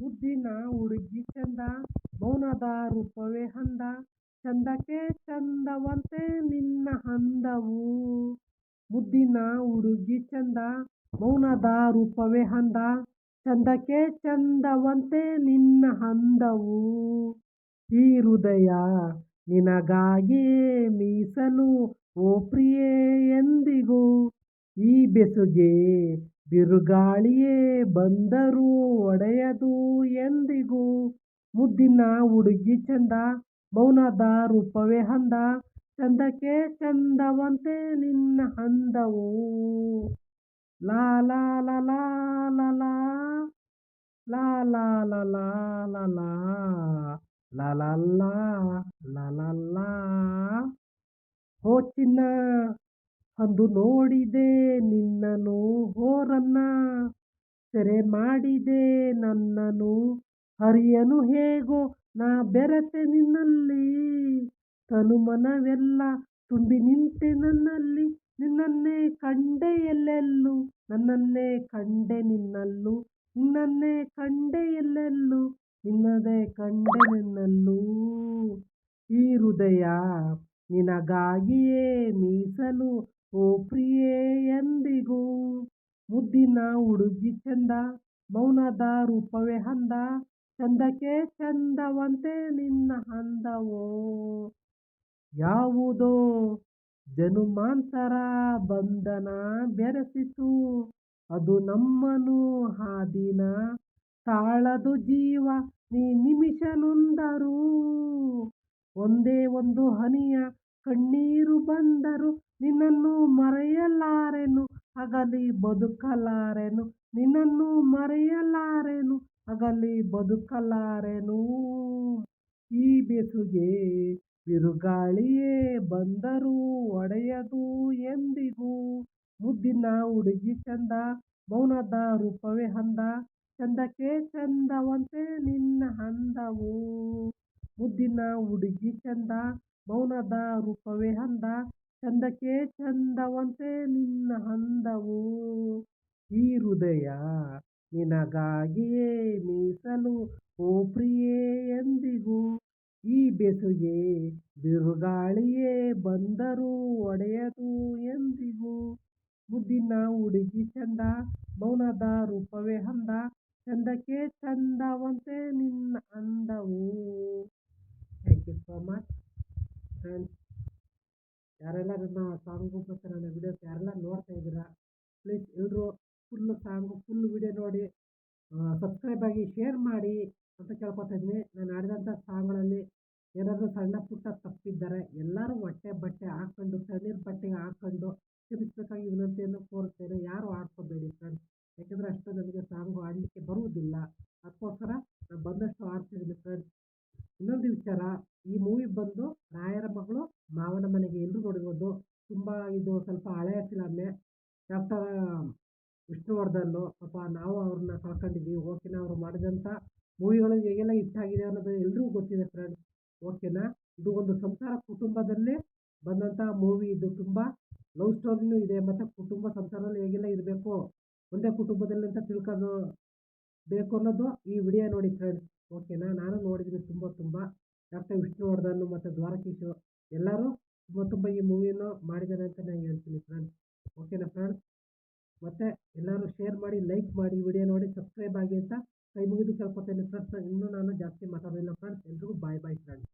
ಮುದ್ದಿನ ಹುಡುಗಿ ಚಂದ, ಮೌನದ ರೂಪವೇ ಹಂದ, ಚಂದಕ್ಕೆ ಚಂದವಂತೆ ನಿನ್ನ ಹಂದವು. ಮುದ್ದಿನ ಹುಡುಗಿ ಚಂದ, ಮೌನದ ರೂಪವೇ ಹಂದ, ಚಂದಕ್ಕೆ ಚಂದವಂತೆ ನಿನ್ನ ಹಂದವು. ಈ ಹೃದಯ ನಿನಗಾಗಿ ಮೀಸಲು, ಓ ಪ್ರಿಯೆ ಎಂದಿಗೂ, ಈ ಬೆಸುಗೆ ಬಿರುಗಾಳಿಯೇ ಬಂದರೂ ಒಡೆಯದು ಎಂದಿಗೂ ಮುದ್ದಿನ ಹುಡುಗಿ ಚಂದ ಮೌನದ ರೂಪವೇ ಹಂದ ಚಂದಕ್ಕೆ ಚಂದವಂತೆ ನಿನ್ನ ಹಂದವು ಲಾ ಲಾ ಲಾ ಲಾ ಲಾ ಲಾ ಲಾ ಲಾ ಲಾ ಚಿನ್ನ ಅಂದು ನೋಡಿದೆ ನಿನ್ನನು ಹೋರನ್ನ ಸೆರೆ ಮಾಡಿದೆ ನನ್ನನು ಹರಿಯನು ಹೇಗೋ, ನಾ ಬೆರೆತೆ ನಿನ್ನಲ್ಲಿ. ತನುಮನವೆಲ್ಲ ತುಂಬಿ ನಿಂತೆ ನನ್ನಲ್ಲಿ. ನಿನ್ನನ್ನೇ ಕಂಡೆ ಎಲ್ಲೆಲ್ಲೂ, ನನ್ನನ್ನೇ ಕಂಡೆ ನಿನ್ನಲ್ಲೂ. ನಿನ್ನನ್ನೇ ಕಂಡೆ ಎಲ್ಲೆಲ್ಲೂ, ನಿನ್ನದೇ ಕಂಡೆ ನಿನ್ನಲ್ಲೂ. ಈ ಹೃದಯ ನಿನಗಾಗಿಯೇ ಮೀಸಲು ಓ ಪ್ರಿಯೇ ಎಂದಿಗೂ ಮುದ್ದಿನ ಹುಡುಗಿ ಚಂದ ಮೌನದ ರೂಪವೇ ಹಂದ, ಚಂದಕ್ಕೆ ಚಂದವಂತೆ ನಿನ್ನ ಹಂದವೋ. ಯಾವುದೋ ಜನುಮಾಂತರ ಬಂಧನ ಬೆರೆಸಿತು, ಅದು ನಮ್ಮನು ಹಾದಿನ ದಿನ ತಾಳದು ಜೀವ, ನೀ ನಿಮಿಷ ನೊಂದರು ಒಂದೇ ಒಂದು ಹನಿಯ ಕಣ್ಣೀರು ಬಂದರು ನಿನ್ನನ್ನು ಮರೆಯಲಾರೆನು? ಅಗಲಿ ಬದುಕಲಾರೆನು? ನಿನ್ನನ್ನು ಮರೆಯಲಾರೆನು? ಅಗಲಿ ಬದುಕಲಾರೆನು? ಈ ಬೆಸುಗೆ ಬಿರುಗಾಳಿಯೇ ಬಂದರೂ ಒಡೆಯದು ಎಂದಿಗೂ? ಮುದ್ದಿನ ಹುಡುಗಿ ಚಂದ, ಮೌನದ ರೂಪವೇ ಹಂದ ಚಂದಕ್ಕೆ ಚಂದವಂತೆ ನಿನ್ನ ಹಂದವು ಮುದ್ದಿನ ಹುಡುಗಿ ಚಂದ ಮೌನದ ರೂಪವೇ ಅಂದ. ಚಂದಕ್ಕೆ ಚಂದವಂತೆ ನಿನ್ನ ಅಂದವು. ಈ ಹೃದಯ ನಿನಗಾಗಿಯೇ ಮೀಸಲು, ಓ ಪ್ರಿಯೆ ಎಂದಿಗೂ. ಈ ಬೆಸುಗೆ ಬಿರುಗಾಳಿಯೇ ಬಂದರೂ ಒಡೆಯದು ಎಂದಿಗೂ. ಮುದ್ದಿನ ಹುಡುಗಿ ಚಂದ, ಮೌನದ ರೂಪವೇ ಅಂದ. ಚಂದಕ್ಕೆ ಚಂದವಂತೆ ನಿನ್ನ ಅಂದವು. Thank you so much friends ಯಾರೆಲ್ಲ ನನ್ನ ಸಾಂಗು ಮತ್ತು ನನ್ನ ವಿಡಿಯೋಸ್ ಯಾರೆಲ್ಲ ನೋಡ್ತಾ ಇದ್ದೀರಾ ಪ್ಲೀಸ್ ಎಲ್ಲರೂ ಫುಲ್ ಸಾಂಗು ಫುಲ್ ವಿಡಿಯೋ ನೋಡಿ ಸಬ್ಸ್ಕ್ರೈಬ್ ಆಗಿ ಶೇರ್ ಮಾಡಿ ಅಂತ ಕೇಳ್ಕೊತಾ ಇದ್ದೀನಿ. ನಾನು ಆಡಿದಂಥ ಸಾಂಗ್ಗಳಲ್ಲಿ ಏನಾದರೂ ಸಣ್ಣ ಪುಟ್ಟ ತಪ್ಪಿದ್ದಾರೆ ಎಲ್ಲರೂ ಹೊಟ್ಟೆ ಬಟ್ಟೆ ಹಾಕ್ಕೊಂಡು, ತಣ್ಣೀರು ಬಟ್ಟೆಗೆ ಹಾಕ್ಕೊಂಡು ಕ್ಷಮಿಸಬೇಕಾಗಿ ವಿನಂತಿಯನ್ನು ಕೋರುತ್ತೇನೆ. ಯಾರು ಆಡ್ಕೋಬೇಡಿ ಫ್ರೆಂಡ್ಸ್ ಯಾಕೆಂದರೆ ಅಷ್ಟು ನನಗೆ ಸಾಂಗು ಆಡಲಿಕ್ಕೆ ಬರುವುದಿಲ್ಲ. ಅದಕ್ಕೋಸ್ಕರ ನಾನು ಬಂದಷ್ಟು ಆಡ್ತಿದ್ದೀನಿ ಫ್ರೆಂಡ್ಸ್ ಇನ್ನೊಂದು ವಿಚಾರ, ಈ ಮೂವಿ ಬಂದು ವಿಷ್ಣುವರ್ಧನ್ನು ಪಾಪ ನಾವು ಅವ್ರನ್ನ ಕಳ್ಕೊಂಡಿದ್ವಿ, ಓಕೆನಾ, ಅವರು ಮಾಡಿದಂಥ ಮೂವಿಗಳು ಹೇಗೆಲ್ಲ ಹಿಟ್ಟಾಗಿದೆ ಅನ್ನೋದು ಎಲ್ರಿಗೂ ಗೊತ್ತಿದೆ ಫ್ರೆಂಡ್ ಓಕೆನಾ? ಇದು ಒಂದು ಸಂಸಾರ ಕುಟುಂಬದಲ್ಲೇ ಬಂದಂಥ ಮೂವಿ, ಇದು ತುಂಬ ಲವ್ ಸ್ಟೋರಿನೂ ಇದೆ, ಮತ್ತು ಕುಟುಂಬ ಸಂಸಾರದಲ್ಲಿ ಹೇಗೆಲ್ಲ ಇರಬೇಕು, ಒಂದೇ ಕುಟುಂಬದಲ್ಲಿ ಅಂತ ತಿಳ್ಕೊಂಡು ಬೇಕು ಅನ್ನೋದು ಈ ವಿಡಿಯೋ ನೋಡಿ ಫ್ರೆಂಡ್ಸ್ ಓಕೆನಾ? ನಾನು ನೋಡಿದ್ದೀನಿ ತುಂಬ ತುಂಬ. ಡಾಕ್ಟರ್ ವಿಷ್ಣುವರ್ಧನ್ ಮತ್ತು ದ್ವಾರಕೀಶು ಎಲ್ಲರೂ ತುಂಬ ತುಂಬ ಈ ಮೂವಿಯನ್ನು ಮಾಡಿದ್ದಾರೆ ಅಂತ ನಾನು ಹೇಳ್ತೀನಿ ಫ್ರೆಂಡ್ಸ್ ಓಕೆನಾ ಫ್ರೆಂಡ್ಸ್ ಮತ್ತು ಎಲ್ಲರೂ ಶೇರ್ ಮಾಡಿ ಲೈಕ್ ಮಾಡಿ ವಿಡಿಯೋ ನೋಡಿ ಸಬ್ಸ್ಕ್ರೈಬ್ ಆಗಿ ಅಂತ ಕೈ ಮುಗಿದು ಕೇಳ್ಕೊತೇನೆ ಫ್ರೆಂಡ್ಸ್ ಇನ್ನೂ ನಾನು ಜಾಸ್ತಿ ಮಾತಾಡೋದಿಲ್ಲ ಫ್ರೆಂಡ್ಸ್ ಎಲ್ರಿಗೂ ಬಾಯ್ ಬಾಯ್ ಫ್ರೆಂಡ್ಸ್